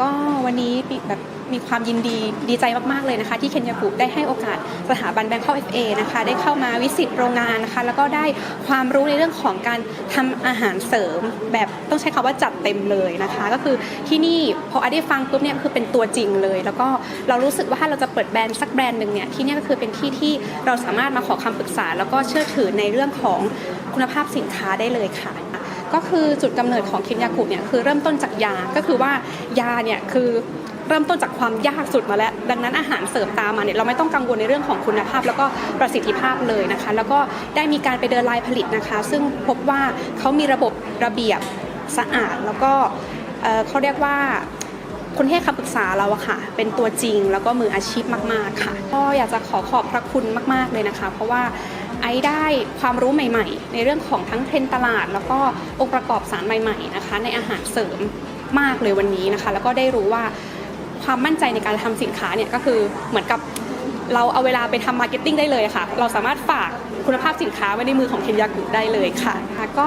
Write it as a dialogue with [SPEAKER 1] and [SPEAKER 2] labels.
[SPEAKER 1] ก็วันนี้แบบมีความยินดีดีใจมาก ๆ เลยนะคะ ที่เคนยากุได้ให้โอกาสสถาบันแบงค์ f เอนะคะได้เข้ามาวิสิตโรงงานนะคะ แล้วก็ได้ความรู้ในเรื่องของการทำอาหารเสริม แบบต้องใช้คำว่าจัดเต็มเลยนะคะ ก็คือที่นี่พอไอได้ฟังปุ๊บเนี่ยคือเป็นตัวจริงเลย แล้วก็เรารู้สึกว่าถ้าเราจะเปิดแบรนด์สักแบรนด์หนึ่งเนี่ยที่นี่ก็คือเป็นที่ที่เราสามารถมาขอคำปรึกษา แล้วก็เชื่อถือในเรื่องของคุณภาพสินค้าได้เลยค่ะ ก็คือจุดกำเนิดของคินยากุเนี่ยคือเริ่มต้นจากยา ก็คือว่ายาเนี่ยคือเริ่มต้นจากความยากสุดมาแล้ว ดังนั้นอาหารเสริมตามมาเนี่ยเราไม่ต้องกังวลในเรื่องของคุณภาพ แล้วก็ประสิทธิภาพเลยนะคะ แล้วก็ได้มีการไปเดินลายผลิตนะคะ ซึ่งพบว่าเขามีระบบระเบียบสะอาดแล้วก็เขาเรียกว่า คนที่ให้คำปรึกษาเราอะค่ะ เป็นตัวจริงแล้วก็มืออาชีพมาก ๆ ค่ะ ก็อยากจะขอขอบพระคุณมาก ๆ เลยนะคะ เพราะว่าไอได้ความรู้ใหม่ ๆ ในเรื่องของทั้งเทรนตลาด แล้วก็องค์ประกอบสารใหม่ ๆ นะคะ ในอาหารเสริมมากเลยวันนี้นะคะ แล้วก็ได้รู้ว่าความมั่นใจในการทำสินค้าเนี่ยก็คือเหมือนกับเราเอาเวลาไปทำมาร์เก็ตติ้งได้เลยค่ะ เราสามารถฝากคุณภาพสินค้าไว้ในมือของเคนยากุได้เลยค่ะก็